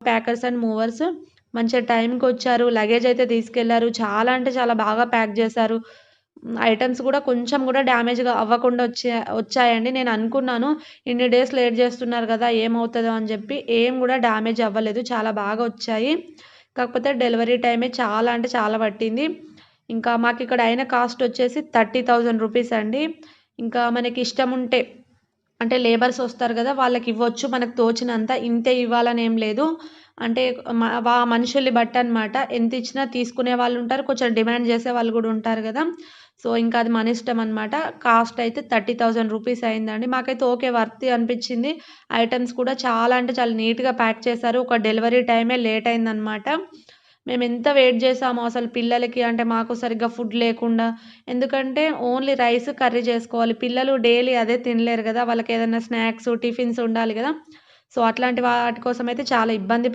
Packers and movers. మంచిగా టైంకి వచ్చారు లగేజ్ అయితే తీసుకెళ్ళారు. చాలా అంటే చాలా బాగా ప్యాక్ చేశారు. ఐటమ్స్ కూడా కొంచెం కూడా డ్యామేజ్గా అవ్వకుండా వచ్చా వచ్చాయండి. నేను అనుకున్నాను ఇన్ని డేస్ లేట్ చేస్తున్నారు కదా ఏమవుతుందో అని చెప్పి. ఏం కూడా డ్యామేజ్ అవ్వలేదు. చాలా బాగా వచ్చాయి. కాకపోతే డెలివరీ టైమే చాలా అంటే చాలా పట్టింది. ఇంకా మాకు ఇక్కడ అయిన కాస్ట్ వచ్చేసి థర్టీ థౌజండ్ రూపీస్ అండి. ఇంకా మనకి ఇష్టం ఉంటే అంటే లేబర్స్ వస్తారు కదా వాళ్ళకి ఇవ్వచ్చు మనకు తోచినంత. ఇంతే ఇవ్వాలని ఏం లేదు. అంటే వా మనుషుల్ని బట్టి అనమాట ఎంత ఇచ్చినా తీసుకునే వాళ్ళు ఉంటారు కొంచెం డిమాండ్ చేసే వాళ్ళు కూడా ఉంటారు కదా. సో ఇంకా అది మన ఇష్టం అనమాట కాస్ట్ అయితే థర్టీ థౌజండ్ రూపీస్ అయిందండి. మాకైతే ఓకే వర్త్ అనిపించింది. ఐటమ్స్ కూడా చాలా అంటే చాలా నీట్గా ప్యాక్ చేశారు. ఒక డెలివరీ టైమే లేట్ అయిందనమాట మేము ఎంత వెయిట్ చేసామో అసలు పిల్లలకి అంటే మాకు సరిగ్గా ఫుడ్ లేకుండా. ఎందుకంటే ఓన్లీ రైస్ కర్రీ చేసుకోవాలి. పిల్లలు డైలీ అదే తినలేరు కదా. వాళ్ళకి ఏదైనా స్నాక్స్ టిఫిన్స్ ఉండాలి కదా. సో అట్లాంటి వాటి కోసం అయితే చాలా ఇబ్బంది